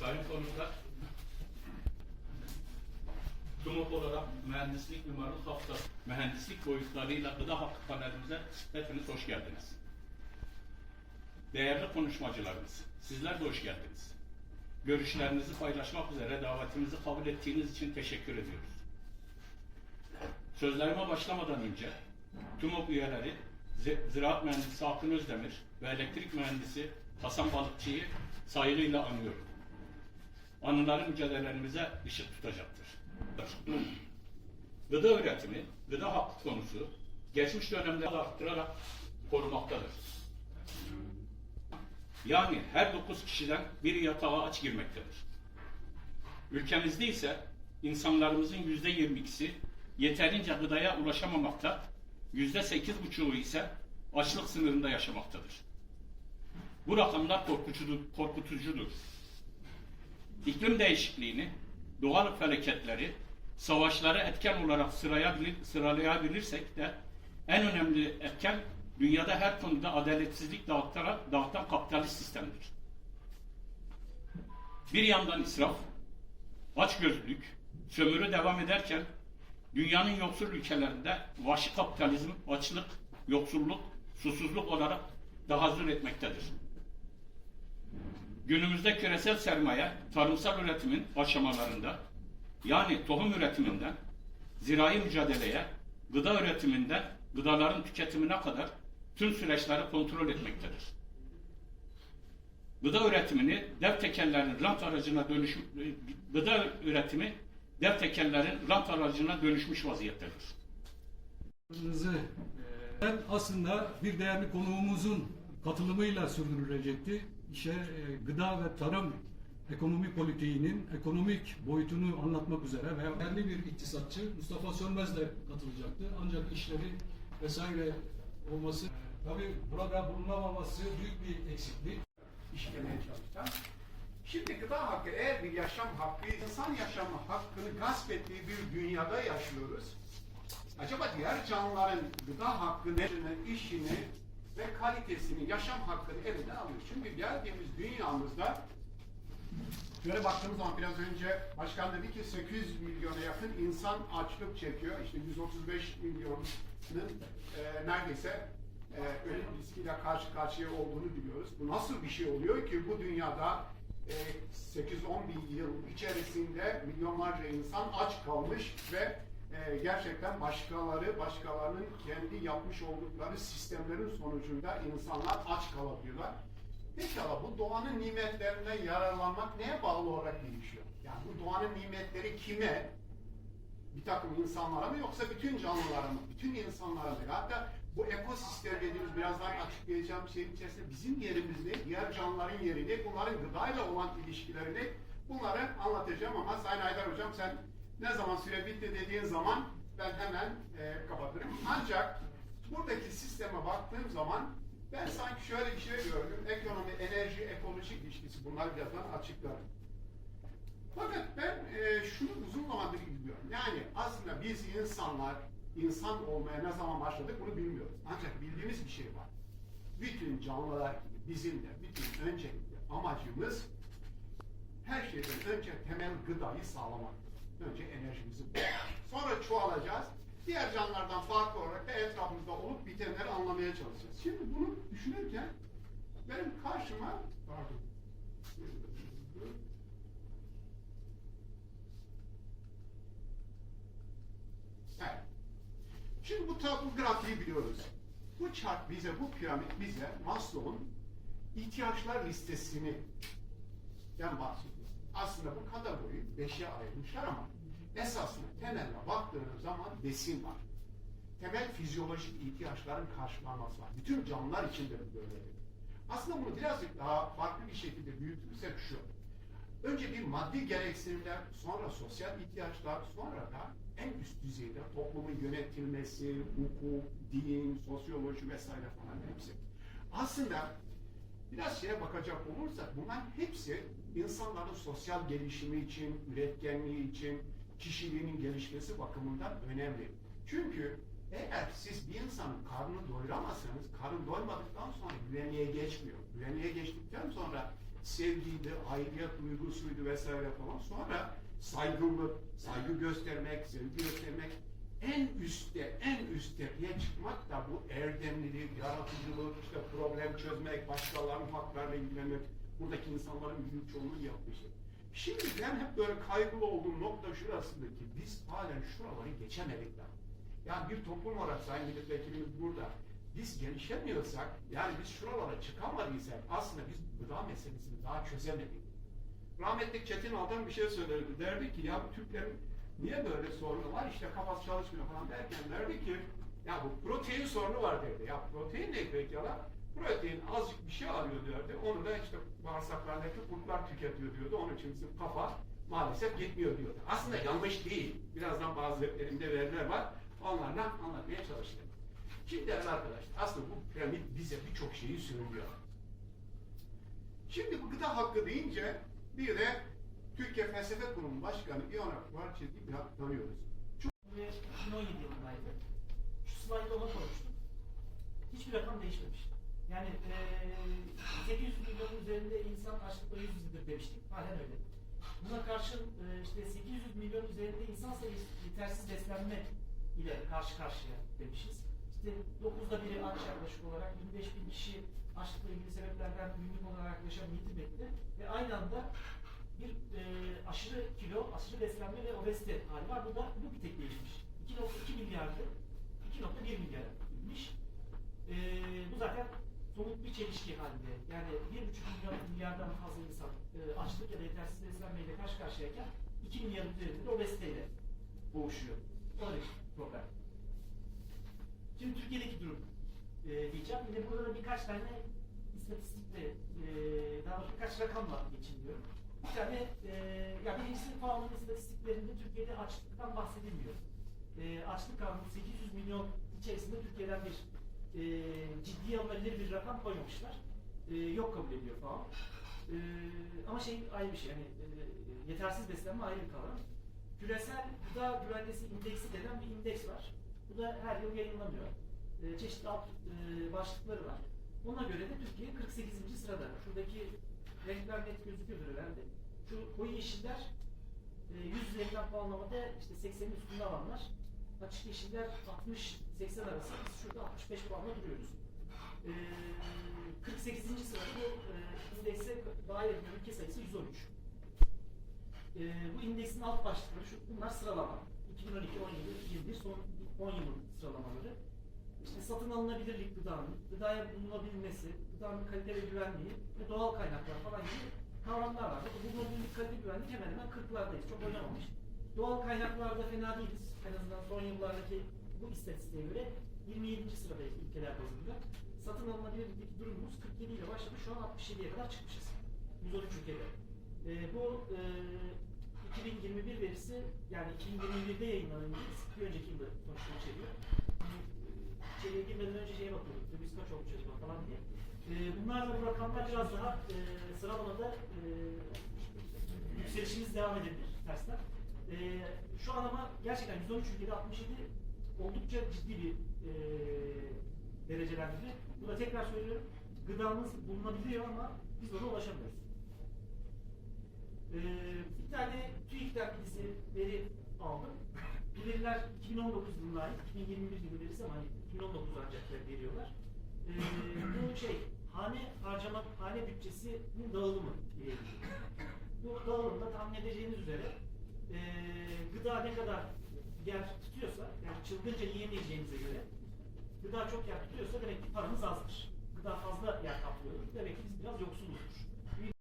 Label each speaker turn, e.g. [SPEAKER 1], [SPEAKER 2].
[SPEAKER 1] Sayın konuklar, TUMOP olarak mühendislik mimarlık hafta mühendislik boyutlarıyla gıda hakkı panelimize hepiniz hoş geldiniz. Değerli konuşmacılarımız, sizler de hoş geldiniz. Görüşlerinizi paylaşmak üzere davetimizi kabul ettiğiniz için teşekkür ediyoruz. Sözlerime başlamadan önce TUMOP üyeleri Zi- Ziraat Mühendisi Akın Özdemir ve Elektrik Mühendisi Hasan Balıkçı'yı saygıyla anıyorum. Anıları mücadelelerimize ışık tutacaktır. Gıda üretimi, gıda hakkı konusu geçmiş dönemde arttırarak korumaktadır. Yani her dokuz kişiden biri yatağa aç girmektedir. Ülkemizde ise insanlarımızın yüzde yirmi ikisi yeterince gıdaya ulaşamamakta, yüzde sekiz buçuğu ise açlık sınırında yaşamaktadır. Bu rakamlar korkutucudur. korkutucudur. İklim değişikliğini, doğal felaketleri, savaşları etken olarak sıraya, sıralayabilirsek de en önemli etken dünyada her konuda adaletsizlik dağıtan, dağıtan kapitalist sistemdir. Bir yandan israf, açgözlülük, sömürü devam ederken dünyanın yoksul ülkelerinde vahşi kapitalizm, açlık, yoksulluk, susuzluk olarak daha zor etmektedir. Günümüzde küresel sermaye tarımsal üretimin aşamalarında yani tohum üretiminden zirai mücadeleye, gıda üretiminden gıdaların tüketimine kadar tüm süreçleri kontrol etmektedir. Gıda üretimini dev tekellerin rant aracına dönüş gıda üretimi dev tekellerin rant aracına dönüşmüş vaziyettedir.
[SPEAKER 2] E, aslında bir değerli konuğumuzun katılımıyla sürdürülecekti. İşte e, gıda ve tarım ekonomi politiğinin ekonomik boyutunu anlatmak üzere ve değerli bir iktisatçı Mustafa Sönmez de katılacaktı. Ancak işleri vesaire olması, e, tabii burada bulunamaması büyük bir eksiklik.
[SPEAKER 3] işlemeye çalışacağım. Şimdi gıda hakkı eğer bir yaşam hakkı, insan yaşamı hakkını gasp ettiği bir dünyada yaşıyoruz. Acaba diğer canlıların gıda hakkını, işini ve kalitesini, yaşam hakkını elinden alıyor. Çünkü geldiğimiz dünyamızda Böyle baktığımız zaman biraz önce başkan dedi ki 800 milyona yakın insan açlık çekiyor. İşte 135 milyonun e, neredeyse e, ölüm riskiyle karşı karşıya olduğunu biliyoruz. Bu nasıl bir şey oluyor ki bu dünyada e, 8-10 bin yıl içerisinde milyonlarca insan aç kalmış ve e, gerçekten başkaları, başkalarının kendi yapmış oldukları sistemlerin sonucunda insanlar aç kalabiliyorlar. Pekala bu doğanın nimetlerinden yararlanmak neye bağlı olarak değişiyor? Yani bu doğanın nimetleri kime? Bir takım insanlara mı yoksa bütün canlılara mı? Bütün insanlara mı? Hatta bu ekosistem dediğimiz birazdan açıklayacağım şeyin içerisinde bizim yerimiz ne? Diğer canlıların yeri ne? Bunların gıdayla olan ilişkilerini bunları anlatacağım ama Sayın Aydar Hocam sen ne zaman süre bitti dediğin zaman ben hemen e, kapatırım. Ancak buradaki sisteme baktığım zaman ben sanki şöyle bir şey gördüm. Ekonomi, enerji, ekoloji ilişkisi bunlar birazdan açıklarım. Fakat ben e, şunu uzun zamandır bilmiyorum. Yani aslında biz insanlar insan olmaya ne zaman başladık bunu bilmiyoruz. Ancak bildiğimiz bir şey var. Bütün canlılar gibi bizim de bütün öncelikle amacımız her şeyden önce temel gıdayı sağlamaktır. Önce enerjimizi. Sonra çoğalacağız. Diğer canlılardan farklı olarak da etrafımızda olup bitenleri anlamaya çalışacağız. Şimdi bunu düşünürken benim karşıma pardon Evet. Şimdi bu tablo grafiği biliyoruz. Bu çark bize, bu piramit bize Maslow'un ihtiyaçlar listesini den bahsediyor. Aslında bu kategoriyi beşe ayırmışlar ama esasında temeline baktığınız zaman besin var. Temel fizyolojik ihtiyaçların karşılanması var. Bütün canlılar için de böyledir. Aslında bunu birazcık daha farklı bir şekilde büyütürsek şu. Önce bir maddi gereksinimler, sonra sosyal ihtiyaçlar, sonra da en üst düzeyde toplumun yönetilmesi, hukuk, din, sosyoloji vesaire falan hepsi. Aslında biraz şeye bakacak olursak bunlar hepsi insanların sosyal gelişimi için, üretkenliği için, kişiliğinin gelişmesi bakımından önemli. Çünkü eğer siz bir insanın karnını doyuramazsanız, karın doymadıktan sonra güvenliğe geçmiyor. Güvenliğe geçtikten sonra sevgiydi, aidiyet duygusuydu vesaire falan. Sonra saygınlık, saygı göstermek, sevgi göstermek, en üstte, en üst tepeye çıkmak da bu erdemlilik, yaratıcılık, işte problem çözmek, başkalarının haklarıyla ilgilenmek, buradaki insanların büyük çoğunluğu yaptığı. Şimdi ben hep böyle kaygılı olduğum nokta şurasında ki biz halen şuraları geçemedik daha. Yani bir toplum olarak Sayın Milletvekilimiz burada. Biz gelişemiyorsak, yani biz şuralara çıkamadıysak aslında biz gıda meselesini daha çözemedik. Rahmetli Çetin Altan bir şey söylerdi. Derdi ki ya Türklerin niye böyle sorunu var? İşte kafası çalışmıyor falan derken derdi ki ya bu protein sorunu var derdi. Ya protein ne peki ya? Protein azıcık bir şey alıyor derdi. Onu da işte bağırsaklardaki kurtlar tüketiyor diyordu. Onun için bizim kafa maalesef gitmiyor diyordu. Aslında yanlış değil. Birazdan bazı elimde veriler var. Onlarla anlatmaya çalıştım. Şimdi değerli arkadaşlar aslında bu piramit bize birçok şeyi söylüyor. Şimdi bu gıda hakkı deyince bir de Türkiye Felsefe Kurumu Başkanı İonak Varçet'i bir hak tanıyoruz.
[SPEAKER 4] Ve 2017 yılındaydı. Şu slaytta ona konuştuk. Hiçbir rakam değişmemiş. Yani eee 800 milyonun üzerinde insan açlıkla yüz yüzedir demiştik. Halen öyle. Buna karşın eee, işte 800 milyon üzerinde insan sayısı yetersiz beslenme ile karşı karşıya demişiz. İşte 9'da biri aç yaklaşık olarak 25 bin kişi açlıkla ilgili sebeplerden günlük olarak yaşamını yitirmekte ve aynı anda bir e, aşırı kilo, aşırı beslenme ve obezite hali var. Bu da bu bir tek değişmiş. 2.2 milyardı, 2.1 milyara inmiş. E, bu zaten somut bir çelişki halinde. Yani 1.5 milyon milyardan fazla insan e, açlık ya da yetersiz beslenmeyle karşı karşıyayken 2 milyar üzerinde de obeziteyle boğuşuyor. Da bir problem. Şimdi Türkiye'deki durum e, diyeceğim. Yine burada da birkaç tane istatistikle, e, daha birkaç rakamla geçiniyorum. Tane, e, ya birincisi puanlama istatistiklerinde Türkiye'de açlıktan bahsedilmiyor. E, açlık kanunu 800 milyon içerisinde Türkiye'den bir e, ciddiye alınabilir bir rakam koymamışlar. E, yok kabul ediyor falan. E, ama şey ayrı bir şey, yani e, yetersiz beslenme ayrı bir kavram. Küresel Gıda Güvenlisi İndeksi denen bir indeks var. Bu da her yıl yayınlanıyor. E, çeşitli alt e, başlıkları var. Ona göre de Türkiye 48. sırada. Şuradaki renkler net gözüküyordur herhalde. Şu koyu yeşiller e, 100 üzerinden puanlamada işte 80'in üstünde alanlar. Açık yeşiller 60-80 arası. Biz şurada 65 puanla duruyoruz. E, 48. sırada bu e, indekse edilen ülke sayısı 113. E, bu indeksin alt başlıkları şu, bunlar sıralama. 2012, 17, 21 son 10 yılın sıralamaları. İşte satın alınabilirlik gıdanın, gıdaya bulunabilmesi, gıdanın kalite ve güvenliği ve doğal kaynaklar falan gibi kavramlar var. Bakın bulunabilirlik, kalite, güvenlik hemen hemen 40'lardayız. Çok oynamamış. Doğal kaynaklarda fena değiliz. En azından son yıllardaki bu istatistiğe göre 27. sıradayız ülkeler bazında. Satın alınabilirlikteki durumumuz 47 ile başladı. Şu an 67'ye kadar çıkmışız. 113 ülkede. Ee, bu e, 2021 verisi yani 2021'de yayınlanan bir önceki yılda sonuçları içeriyor. Girmeden önce şeye bakıyorduk, biz kaç olmuş acaba falan diye. Ee, bunlarla bu rakamlar biraz daha e, sıralamada e, yükselişimiz devam edebilir tersten. E, şu an ama gerçekten 113 ülkede 67 oldukça ciddi bir e, derecelendirme. Bunu tekrar söylüyorum. Gıdamız bulunabiliyor ama biz ona ulaşamıyoruz. Ee, bir tane TÜİK'ten birisi veri aldım. Bu veriler 2019 yılına ait, 2021 yılı verisi ama hani 2019 ancak veriyorlar. E, bu şey, hane harcamak, hane bütçesinin dağılımı ile ilgili. Bu dağılımda tahmin edeceğiniz üzere e, gıda ne kadar yer tutuyorsa, yani çılgınca yiyemeyeceğinize göre gıda çok yer tutuyorsa demek ki paramız azdır. Gıda fazla yer kaplıyor. Demek ki biz biraz yoksuluz.